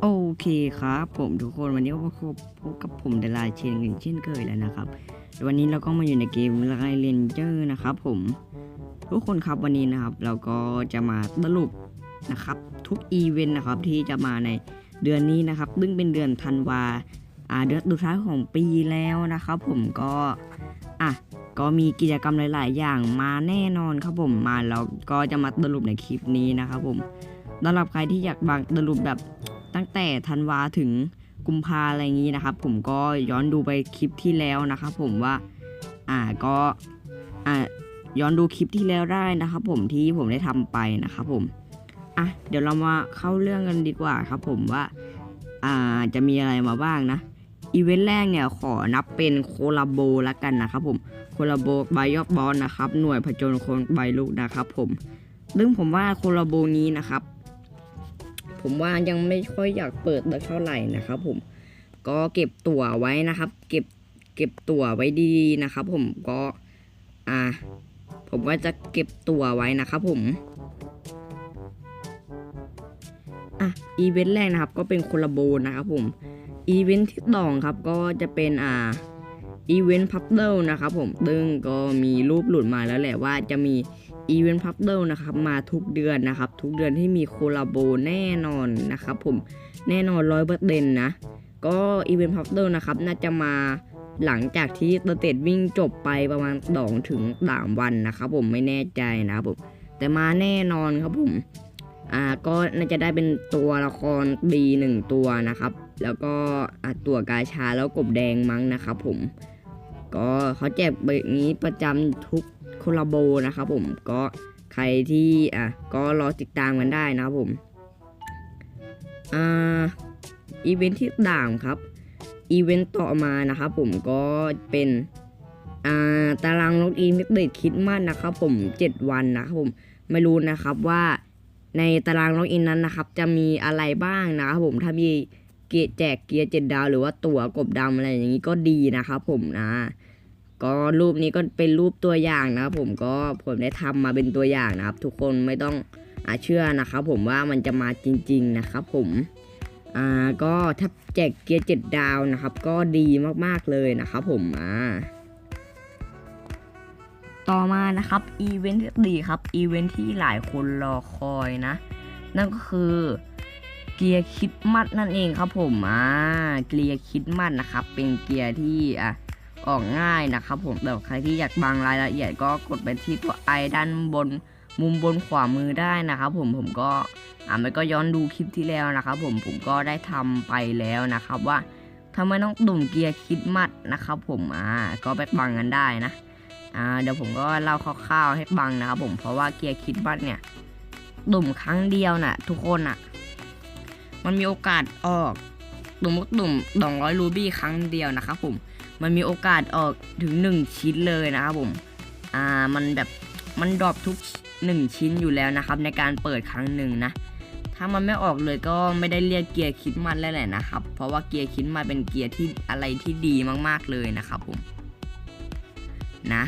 โอเคครับ ผมทุกคนวันนี้ก็มาพบพบกับผมเดลายเชนกันเช่นเคยแล้วนะครับ วันนี้เราก็มาอยู่ในเกมไลเลนเจอร์นะครับผมทุกคนครับวันนี้นะครับ เราก็จะมาสรุปนะครับ ทุกอีเวนต์นะครับที่จะมาในเดือนนี้นะครับ ซึ่งเป็นเดือนธันวาอ่าเดือนสุดท้ายของปีแล้วนะครับ ผมก็อะก็มีกิจกรรมหลาย ๆ อย่างมาแน่นอนครับผมมาเราก็จะมาสรุปในคลิปนี้นะครับผมสำหรับใครที่อยากบางสรุปแบบ ตั้งแต่ธันวาถึงกุมภาอะไรอย่างนี้นะครับ ผมก็ย้อนดูไปคลิปที่แล้วนะครับ ผมว่าอ่าก็อ่าย้อนดูคลิปที่แล้วได้นะครับ ผมที่ผมได้ทำไปนะครับผมอะเดี๋ยวเรามาเข้าเรื่องกันดีกว่าครับ ผมว่าอ่าจะมีอะไรมาบ้างนะอีเวนต์แรกเนี่ยขอนับเป็นโคลาโบละกันนะครับผมโคลาโบไบยอบบอลนะครับ หน่วยผจญคนใบลูกนะครับ ผมซึ่งผมว่าโคลาโบนี้นะครับ ผมว่ายังไม่ค่อยอยากเปิดเท่าไหร่นะครับ ผมก็เก็บตั๋วไว้นะครับ เก็บเก็บตั๋วไว้ดีๆนะครับ ผมก็อ่า ผมก็จะเก็บตั๋วไว้นะครับ ผมอะอีเวนต์แรกนะครับ ก็เป็นโคลาโบนะครับ ผมอีเวนต์ที่สองครับก็จะเป็นอ่าอีเวนต์พับเดิลนะครับผมซึ่งก็มีรูปหลุดมาแล้วแหละว่าจะมี อีเวนต์พับเดิลนะครับมาทุกเดือนนะครับ ทุกเดือนที่มีโคลาโบแน่นอนนะครับผมแน่นอนร้อยเปอร์เซ็นต์นะ ก็อีเวนต์พับเดิลนะครับน่าจะมาหลังจากที่สเตทวิ่งจบไปประมาณ2ถึง3วันนะครับผมไม่แน่ใจนะครับผมแต่มาแน่นอนครับผมอ่าก็น่าจะได้เป็นตัวละครบีหนึ่งตัวนะครับ แล้วก็อะตัวกาชาแล้วกบแดงมั้งนะครับผมก็เขาแจกแบบนี้ประจำทุก โคลาโบนะครับผมก็ใครที่อะก็รอติดตามกันได้นะครับผมอ่าอีเวนท์ที่ด่างครับอีเวนต์ต่อมานะครับผมก็เป็นอ่าตารางล็อกอินมิเดตคิดมากนะครับผม 7 วันนะครับผมไม่รู้นะครับว่าในตารางล็อกอินนั้นนะครับ จะมีอะไรบ้างนะครับผมถ้ามีเกียร์แจกเกียร์เจ็ดดาว หรือว่าตั๋วกบดำอะไรอย่างนี้ก็ดีนะครับผมนะ ก็รูปนี้ก็เป็นรูปตัวอย่างนะครับผมก็ผมได้ทำมาเป็นตัวอย่างนะครับ ทุกคนไม่ต้องอาเชื่อนะครับผมว่ามันจะมาจริง ๆนะครับผมอ่าก็ถ้าแจกเกียร์เจ็ดดาวนะครับ ก็ดีมากๆเลยนะครับผมอ่าต่อมานะครับอีเวนต์ที่ดีครับอีเวนต์ที่หลายคนรอคอยนะ นั่นก็คือเกียร์คิดมัดนั่นเองครับผมอ่าเกียร์คิดมัดนะครับ เป็นเกียร์ที่อะ ออกง่ายนะครับผมแต่ใครที่อยากบางรายละเอียดก็กดไปที่ตัวไอด้านบนมุมบนขวามือได้นะครับผมผมก็อ่ามันก็ย้อนดูคลิปที่แล้วนะครับผมผมก็ได้ทำไปแล้วนะครับว่าทำไมต้องดุ่มเกียร์คิดมัดนะครับผมอ่าก็ไปบังกันได้นะอ่าเดี๋ยวผมก็เล่าคร่าวๆให้บังนะครับผมเพราะว่าเกียร์คิดมัดเนี่ยดุ่มครั้งเดียวน่ะ ทุกคนอะ มันมีโอกาสออกดุ่มดุ่มดองร้อยรูบี้ครั้งเดียวนะครับผม มันมีโอกาสออกถึง 1 ชิ้นเลยนะครับผมอ่ามันแบบมันดรอปทุก 1 ชิ้นอยู่แล้วนะครับ ในการเปิดครั้งหนึ่งนะ ถ้ามันไม่ออกเลยก็ไม่ได้เรียกเกียร์คิดมันแล้วแหละนะครับ เพราะว่าเกียร์คิดมันเป็นเกียร์ที่อะไรที่ดีมากๆเลยนะครับผมนะ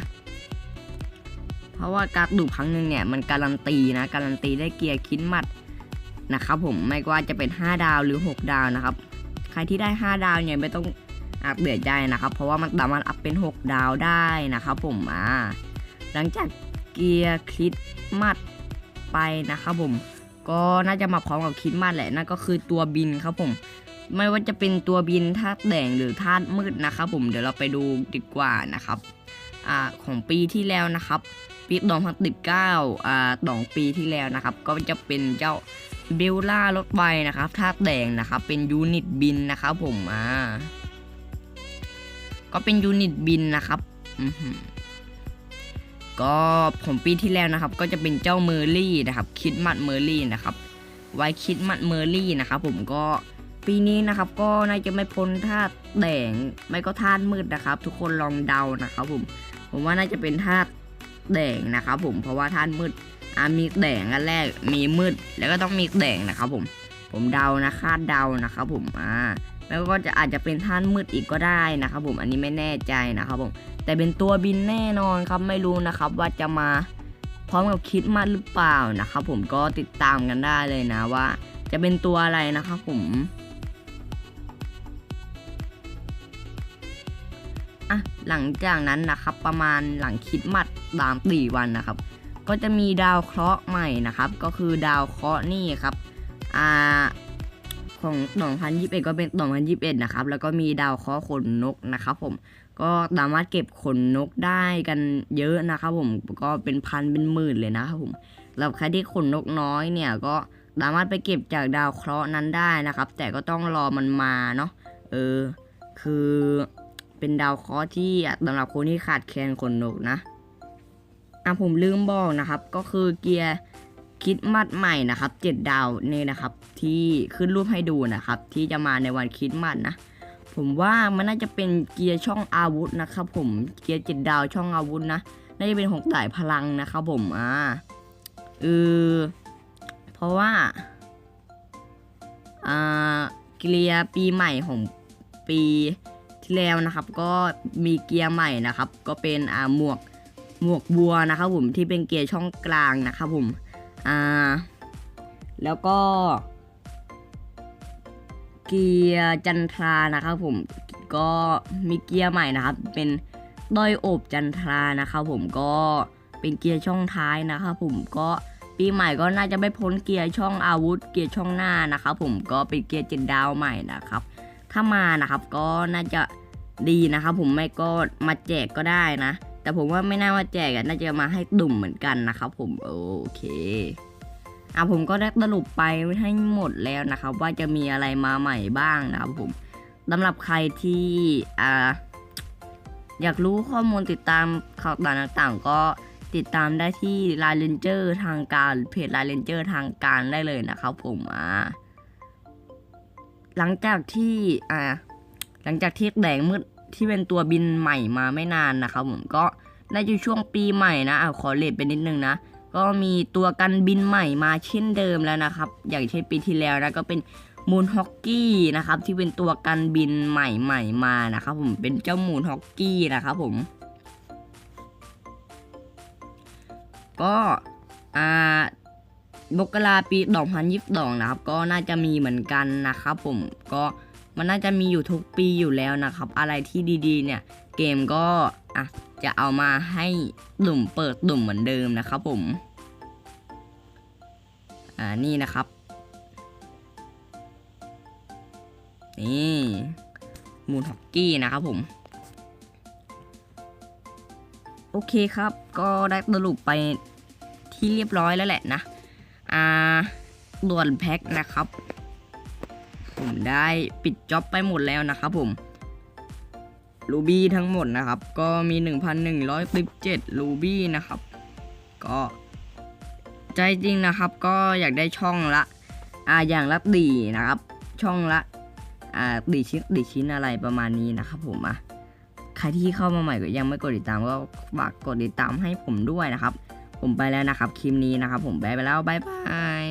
เพราะว่าการดูครั้งหนึ่งเนี่ยมันการันตีนะการันตีได้เกียร์คิดมัดนะครับผมไม่ว่าจะเป็น 5 ดาวหรือ 6 ดาวนะครับ ใครที่ได้ 5 ดาวเนี่ยไม่ต้อง อัปเดตได้นะครับ เพราะว่ามันสามารถอัพเป็น 6 ดาวได้นะครับผมอ่าหลังจากเกียร์คริดมัดไปนะครับผมก็น่าจะมาพร้อมกับคริดมัดแหละนั่นก็คือตัวบินครับผม ไม่ว่าจะเป็นตัวบินธาตุแดงหรือธาตุมืดนะครับผมเดี๋ยวเราไปดูดีกว่านะครับอ่าของปีที่แล้วนะครับปีดองพันติดเก้าอ่าสองปีที่แล้วนะครับ ก็จะเป็นเจ้าเบลล่ารถไฟนะครับธาตุแดงนะครับ เป็นยูนิตบินนะครับผมอ่า ก็เป็นยูนิตบินนะครับอือหือก็ผมปีที่แล้วนะครับ ก็จะเป็นเจ้าเมอร์ลี่นะครับคิดมัดเมอร์ลี่นะครับ ไว้คิดมัดเมอร์ลี่นะครับ ผมก็ปีนี้นะครับ ก็น่าจะไม่พ้นธาตุแดงไม่ก็ธาตุมืดนะครับ ทุกคนลองเดานะครับ ผม ผมว่าน่าจะเป็นธาตุแดงนะครับ ผมเพราะว่าธาตุมืดอ่ามีแดงอันแรกมีมืด แล้วก็ต้องมีแดงนะครับ ผม ผมเดานะคาดเดานะครับ ผมอ่า แล้วก็จะอาจจะเป็นท่านมืดอีกก็ได้นะครับผม อันนี้ไม่แน่ใจนะครับผม แต่เป็นตัวบินแน่นอนครับ ไม่รู้นะครับว่าจะมาพร้อมกับคิดมาหรือเปล่านะครับผมก็ติดตามกันได้เลยนะว่า จะเป็นตัวอะไรนะครับผมอะหลังจากนั้นนะครับประมาณหลังคิดมัดสามสี่วันนะครับ ก็จะมีดาวเคราะห์ใหม่นะครับ ก็คือดาวเคราะห์นี่ครับอ่า ของ2021 ก็เป็น 2021 นะครับ แล้วก็มีดาวเคราะห์ขนนกนะครับผมก็สามารถเก็บขนนกได้กันเยอะนะครับผมก็เป็นพันเป็นหมื่นเลยนะครับผมสำหรับใครที่ขนนกน้อยเนี่ยก็สามารถไปเก็บจากดาวเคราะห์นั้นได้นะครับ แต่ก็ต้องรอมันมาเนาะเออคือเป็นดาวเคราะห์ที่สำหรับคนที่ขาดแคลนขนนกนะอะผมลืมบอกนะครับ ก็คือเกียร์ คิดมัดใหม่นะครับเจ็ดดาวนี่นะครับ ที่ขึ้นรูปให้ดูนะครับ ที่จะมาในวันคิดมัดนะ ผมว่ามันน่าจะเป็นเกียร์ช่องอาวุธนะครับ ผมเกียร์เจ็ดดาวช่องอาวุธนะน่าจะเป็นหกสายพลังนะครับ ผมอ่าเออเพราะว่าอ่าเกียร์ปีใหม่ของปีที่แล้วนะครับ ก็มีเกียร์ใหม่นะครับ ก็เป็นอ่าหมวกหมวกบัวนะครับ ผมที่เป็นเกียร์ช่องกลางนะครับ ผม แล้วก็ เกียร์จันทรานะครับผมก็มีเกียร์ใหม่นะครับ เป็นด้อยอบจันทรานะครับผมก็เป็นเกียร์ช่องท้ายนะครับผมก็ปีใหม่ก็น่าจะไม่พ้นเกียร์ช่องอาวุธ เกียร์ช่องหน้านะครับผมก็เป็นเกียร์เจ็ดดาวใหม่นะครับ ถ้ามานะครับก็น่าจะดีนะครับผมไม่ก็มาแจกก็ได้นะ แต่ผมว่าไม่น่ามาแจกอะน่าจะมาให้ดุ่มเหมือนกันนะครับ ผมโอเคอะผมก็ได้สรุปไปให้หมดแล้วนะครับ ว่าจะมีอะไรมาใหม่บ้างนะครับผมสำหรับใครที่อ่าอยากรู้ข้อมูลติดตามข่าวสารต่างๆ ก็ติดตามได้ที่ไลน์เลนเจอร์ทางการเพจไลน์เลนเจอร์ทางการได้เลยนะครับผมอ่าหลังจากที่อ่าหลังจากที่แดงมืด ที่เป็นตัวบินใหม่มาไม่นานนะครับผมก็น่าจะช่วงปีใหม่นะอะขอเลทไปนิดนึงนะ ก็มีตัวกันบินใหม่มาเช่นเดิมแล้วนะครับ อย่างเช่นปีที่แล้วนะก็เป็นมูนฮอกกี้นะครับที่เป็นตัวกันบินใหม่ๆมานะครับผมเป็นเจ้ามูนฮอกกี้นะครับผมก็อ่ามกราปี 2022 นะครับ ก็น่าจะมีเหมือนกันนะครับผมก็ มันน่าจะมีอยู่ทุกปีอยู่แล้วนะครับ อะไรที่ดีๆ เนี่ย เกมก็อะจะเอามาให้ดุ่มเปิดดุ่มเหมือนเดิมนะครับผม อ่านี่นะครับ นี่มูนฮอกกี้นะครับผม โอเคครับ ก็ได้สรุปไปที่เรียบร้อยแล้วแหละนะ อ่าด่วนแพ็คนะครับ ผมได้ปิดจ็อบไปหมดแล้วนะครับผมรูบี้ทั้งหมดนะครับ ก็มี 1,117รูบี้นะครับ ก็ใจจริงนะครับ ก็อยากได้ช่องละอ่าอย่างละดีนะครับ ช่องละอ่าดีชิ้นดีชิ้นอะไรประมาณนี้นะครับ ผมอะใครที่เข้ามาใหม่ก็ยังไม่กดติดตามก็ฝากกดติดตามให้ผมด้วยนะครับ ผมไปแล้วนะครับคลิปนี้นะครับ ผมไปไปแล้วบายบาย